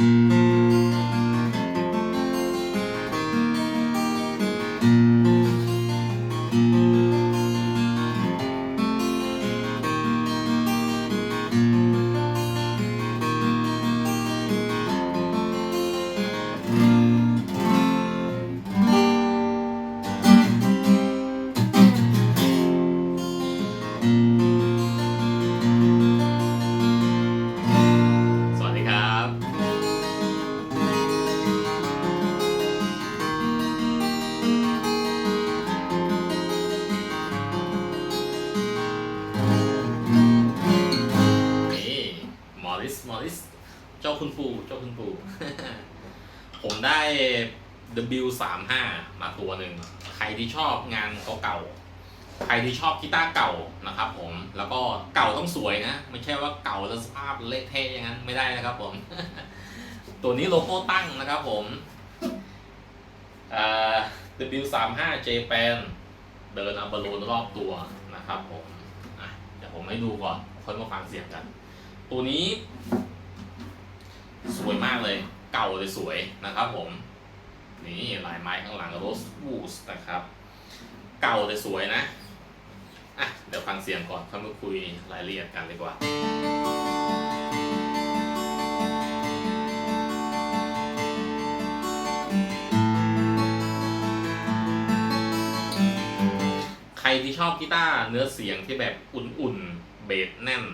ส เจ้าคุณปู่เจ้าคุณปู่ผมได้ W35 มาตัวหนึ่ง ใครที่ชอบงานเก่าๆ ใครที่ชอบกีตาร์เก่านะครับผม แล้วก็เก่าต้องสวยนะ ไม่ใช่ว่าเก่าแล้วสภาพเละเทะอย่างนั้นไม่ได้นะครับผม ตัวนี้โลโก้ตั้งนะครับผมอ่า W35 Japan เดินอัมบอลูนรอบตัวนะครับผมเดี๋ยวผมให้ดูก่อนค่อยมาฟังเสียงกัน ตัวนี้ สวยมากเลยเก่าเลยสวยนะครับผม นี่ลายไม้ข้างหลัง Rose Woods นะครับ เก่าแต่สวยนะอะเดี๋ยวฟังเสียงก่อนค่อยมาคุยรายละเอียดกันดีกว่าใครที่ชอบกีตาร์เนื้อเสียงที่แบบอุ่นๆ เบสแน่น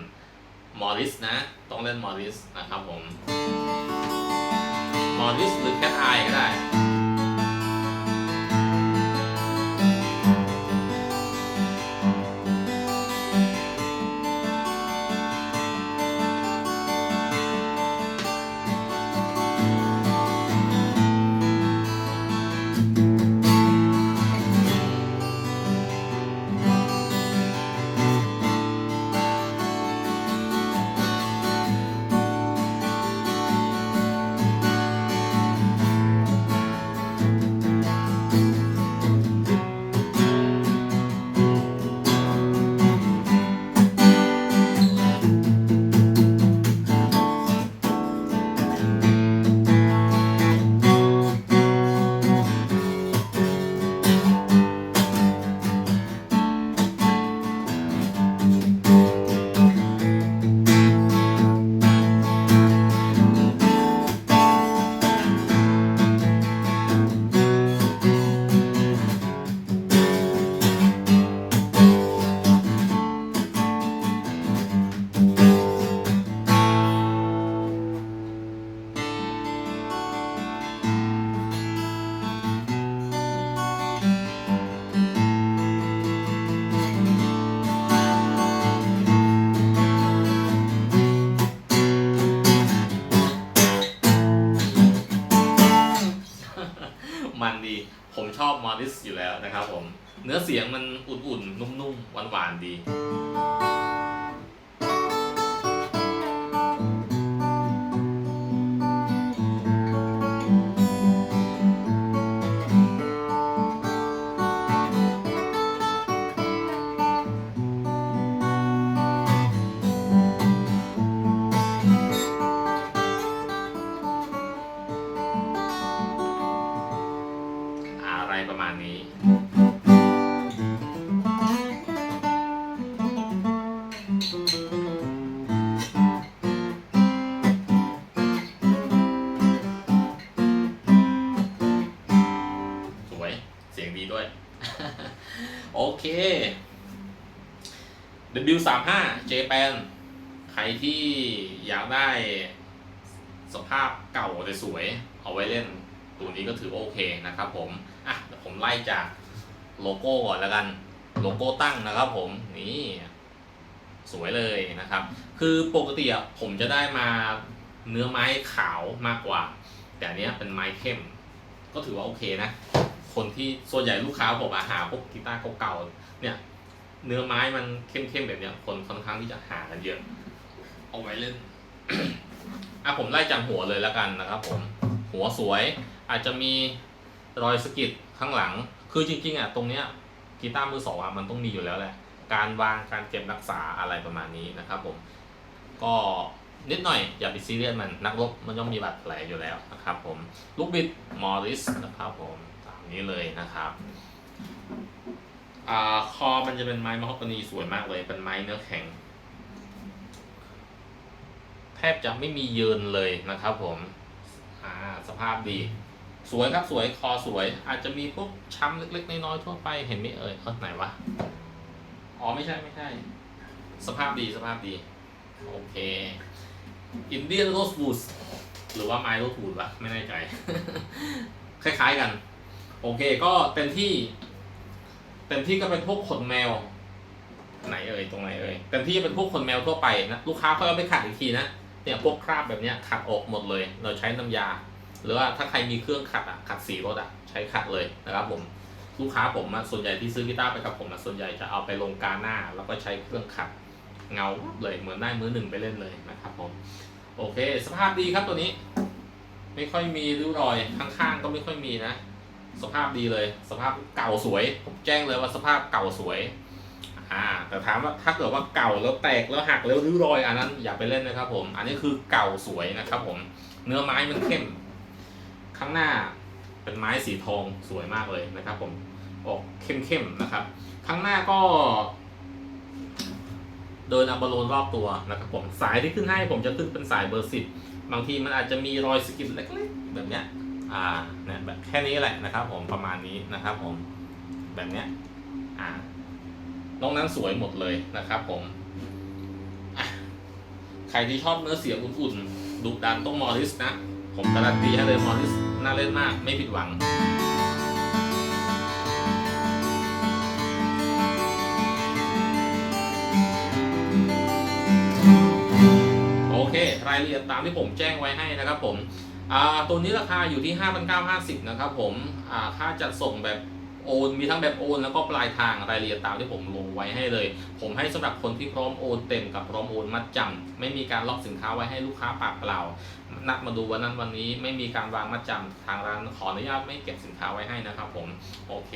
มอริสนะ ต้องเล่นมอริสนะครับผม มอริสหรือแคทไอก็ได้ เนื้อเสียงมันอุ่นๆ นุ่มๆ หวานๆ ดี W35 Japan ใครที่อยากได้สภาพเก่าแต่สวยเอาไว้เล่น ตัวนี้ก็ถือว่าโอเคนะครับผม อะเดี๋ยวผมไล่จากโลโก้ก่อนแล้วกัน โลโก้ตั้งนะครับผม นี่สวยเลยนะครับ คือปกติอะผมจะได้มาเนื้อไม้ขาวมากกว่า แต่อันเนี้ยเป็นไม้เข้ม ก็ถือว่าโอเคนะ คนที่ส่วนใหญ่ลูกค้าผมอาหาพวกกีตาร์เก่าๆเนี่ย เนื้อไม้มันเข้มๆแบบเนี้ยคนค่อนข้างที่จะหากันเยอะ เอาไว้เล่นอะผมไล่จากหัวเลยแล้วกันนะครับ ผม หัวสวยอาจจะมีรอยสะกิดข้างหลัง คือจริงๆอะตรงเนี้ยกีตาร์มือสองอะมันต้องมีอยู่แล้วแหละ การวางการเก็บรักษาอะไรประมาณนี้นะครับผม ก็นิดหน่อยอย่าไปซีเรียสมันนักรบมันย่อมมีบาดแผลอยู่แล้วนะครับ ผมลูกบิดมอริสนะครับผมตามนี้เลยนะครับ อ่าคอมันจะเป็นไม้มะฮอกกานีสวยมากเลย เป็นไม้เนื้อแข็ง แทบจะไม่มีเยินเลยนะครับผมอ่าสภาพดี สวยครับสวยคอสวย อาจจะมีพวกช้ำเล็ก ๆ น้อยๆทั่วไปเห็นไหมเอ่ยเออไหนวะอ๋อไม่ใช่ไม่ใช่ สภาพดีสภาพดี โอเคอินเดียนโรสบูสหรือว่าไมโรสบูดวะไม่แน่ใจ คล้ายๆกัน โอเคก็เต็มที่ เต็มที่ก็เป็นพวกขนแมว ไหนเอ่ยตรงไหนเอ่ยเต็มที่เป็นพวกขนแมวทั่วไปนะลูกค้าเขาเอาไปขัดอีกทีนะเนี่ยพวกคราบแบบเนี้ยขัดออกหมดเลย เราใช้น้ำยา หรือว่าถ้าใครมีเครื่องขัดอะขัดสีรถอะใช้ขัดเลยนะครับผมลูกค้าผมส่วนใหญ่ที่ซื้อกีตาร์ไปกับผมส่วนใหญ่จะเอาไปลงกาหน้า แล้วก็ใช้เครื่องขัดเงาเลยเหมือนได้มือหนึ่งไปเล่นเลยนะครับผมโอเค สภาพดีครับตัวนี้ ไม่ค่อยมีริ้วรอยข้างๆก็ไม่ค่อยมีนะ สภาพดีเลย สภาพเก่าสวย ผมแจ้งเลยว่าสภาพเก่าสวยอ่าแต่ถามว่าถ้าเกิดว่าเก่าแล้วแตกแล้วหักแล้วริ้วรอยอันนั้นอย่าไปเล่นนะครับผม อันนี้คือเก่าสวยนะครับผม เนื้อไม้มันเข้ม ข้างหน้าเป็นไม้สีทองสวยมากเลยนะครับ ผม ออกเข้มๆนะครับ ข้างหน้าก็เดินอัมบาโลนรอบตัวนะครับผมสายที่ขึ้นให้ผมจะขึ้นเป็นสายเบอร์สิบบางทีมันอาจจะมีรอยสกินเล็ก ๆ แบบเนี้ย อ่าเนี่ยแบบแค่นี้แหละนะครับ ผมประมาณนี้นะครับ ผมแบบเนี้ยอ่านอกนั้นสวยหมดเลยนะครับ ผมใครที่ชอบเนื้อเสียงอุ่นๆดุดันต้องมอริสนะผมการันตีให้เลยมอริสน่าเล่นมากไม่ผิดหวังโอเค รายละเอียดตามที่ผมแจ้งไว้ให้นะครับผม ตัวนี้ราคาอยู่ที่ 5,950 นะครับผมค่าจัดส่งแบบโอนมีทั้งแบบโอนแล้วก็ปลายทางรายละเอียดตามที่ผมลงไว้ให้เลย ผมให้สำหรับคนที่พร้อมโอนเต็มกับพร้อมโอนมัดจำไม่มีการล็อกสินค้าไว้ให้ลูกค้าปากเปล่า นัดมาดูวันนั้นวันนี้ไม่มีการวางมัดจำทางร้านขออนุญาตไม่เก็บสินค้าไว้ให้นะครับผมโอเค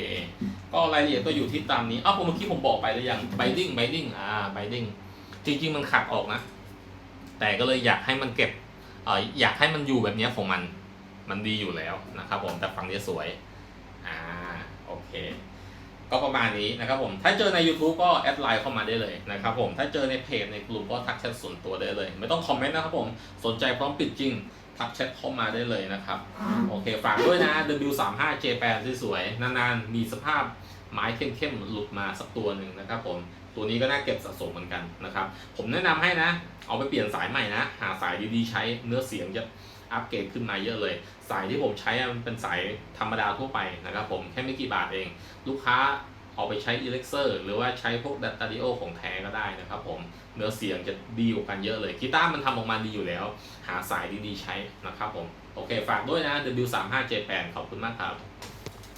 ก็รายละเอียดก็อยู่ที่ตามนี้อ้าวผมเมื่อกี้ผมบอกไปหรือยัง binding binding อ่า binding จริงๆมันขัดออกนะ แต่ก็เลยอยากให้มันเก็บ อออยากให้มันอยู่แบบนี้ของมัน มันดีอยู่แล้วนะครับผมแต่ฝั่งนี้สวย อ่า โอเค ก็ประมาณนี้นะครับผม ถ้าเจอใน YouTube ก็แอดไลน์เข้ามาได้เลยนะครับผม ถ้าเจอในเพจในกลุ่มก็ทักแชทส่วนตัวได้เลย ไม่ต้องคอมเมนต์นะครับผม สนใจพร้อมปิดจริง ทักแชทเข้ามาได้เลยนะครับ โอเค ฝากด้วยนะ W35 J8 สวยๆ นานๆ มีสภาพไม้เข้มๆ หลุดมาสักตัวหนึ่งนะครับผม ตัวนี้ก็น่าเก็บสะสมเหมือนกันนะครับ ผมแนะนำให้นะ เอาไปเปลี่ยนสายใหม่นะ หาสายดีๆใช้เนื้อเสียงจะอัปเกรดขึ้นมาเยอะเลย สายที่ผมใช้มันเป็นสายธรรมดาทั่วไปนะครับผมแค่ไม่กี่บาทเอง ลูกค้าเอาไปใช้อิเล็กเซอร์หรือว่าใช้พวกดัตตาดิโอของแท้ก็ได้นะครับผมเนื้อเสียงจะดีกว่ากันเยอะเลยกีตาร์มันทำออกมาดีอยู่แล้ว หาสายดีๆใช้นะครับผม โอเค ฝากด้วยนะ W35J8 ขอบคุณมากครับ